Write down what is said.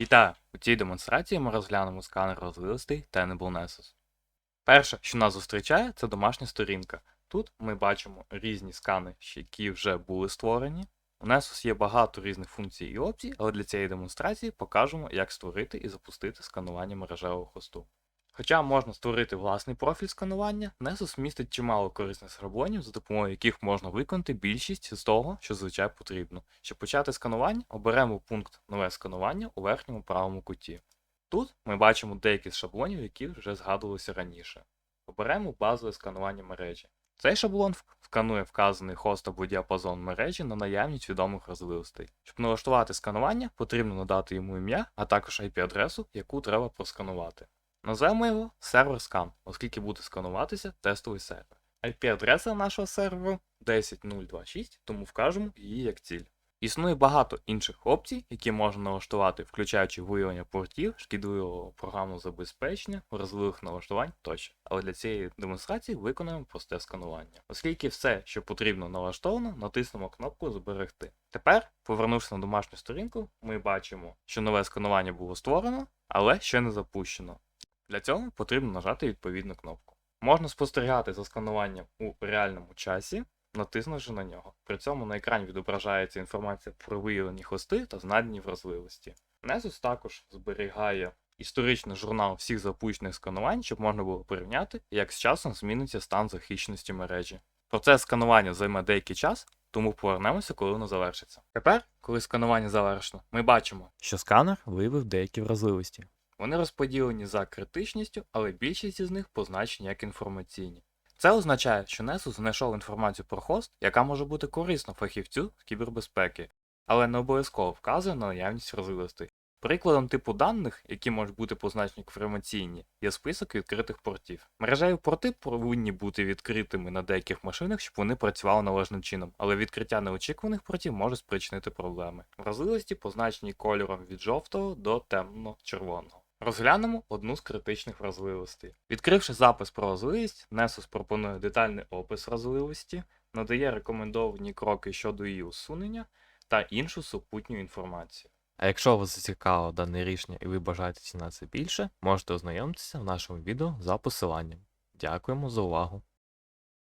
Вітаю! У цій демонстрації ми розглянемо сканер розливостей Tenable Nessus. Перше, що нас зустрічає, це домашня сторінка. Тут ми бачимо різні скани, які вже були створені. У Nessus є багато різних функцій і опцій, але для цієї демонстрації покажемо, як створити і запустити сканування мережевого хосту. Хоча можна створити власний профіль сканування, Nessus містить чимало корисних шаблонів, за допомогою яких можна виконати більшість з того, що звичайно потрібно. Щоб почати сканування, оберемо пункт Нове сканування у верхньому правому куті. Тут ми бачимо деякі з шаблонів, які вже згадувалися раніше. Оберемо базове сканування мережі. Цей шаблон сканує вказаний хост або діапазон мережі на наявність відомих розливостей. Щоб налаштувати сканування, потрібно надати йому ім'я, а також IP-адресу, яку треба просканувати. Назвемо його сервер scan, оскільки буде скануватися тестовий сервер. IP-адреса нашого серверу 10026, тому вкажемо її як ціль. Існує багато інших опцій, які можна налаштувати, включаючи виявлення портів, шкідливого програмного забезпечення, вразливих налаштувань тощо. Але для цієї демонстрації виконаємо просте сканування. Оскільки все, що потрібно налаштовано, натиснемо кнопку Зберегти. Тепер, повернувшись на домашню сторінку, ми бачимо, що нове сканування було створено, але ще не запущено. Для цього потрібно нажати відповідну кнопку. Можна спостерігати за скануванням у реальному часі, натиснувши на нього. При цьому на екрані відображається інформація про виявлені хости та знайдені вразливості. Nessus також зберігає історичний журнал всіх запущених сканувань, щоб можна було порівняти, як з часом зміниться стан захищеності мережі. Процес сканування займе деякий час, тому повернемося, коли воно завершиться. Тепер, коли сканування завершено, ми бачимо, що сканер виявив деякі вразливості. Вони розподілені за критичністю, але більшість із них позначені як інформаційні. Це означає, що Nessus знайшов інформацію про хост, яка може бути корисна фахівцю з кібербезпеки, але не обов'язково вказує на наявність вразливостей. Прикладом типу даних, які можуть бути позначені інформаційні, є список відкритих портів. Мережеві порти повинні бути відкритими на деяких машинах, щоб вони працювали належним чином, але відкриття неочікуваних портів може спричинити проблеми. Вразливості позначені кольором від жовтого до темно-червоного. Розглянемо одну з критичних вразливостей. Відкривши запис про вразливість, Nessus пропонує детальний опис вразливості, надає рекомендовані кроки щодо її усунення та іншу супутню інформацію. А якщо вас зацікавило дане рішення і ви бажаєте дізнатися більше, можете ознайомитися в нашому відео за посиланням. Дякуємо за увагу!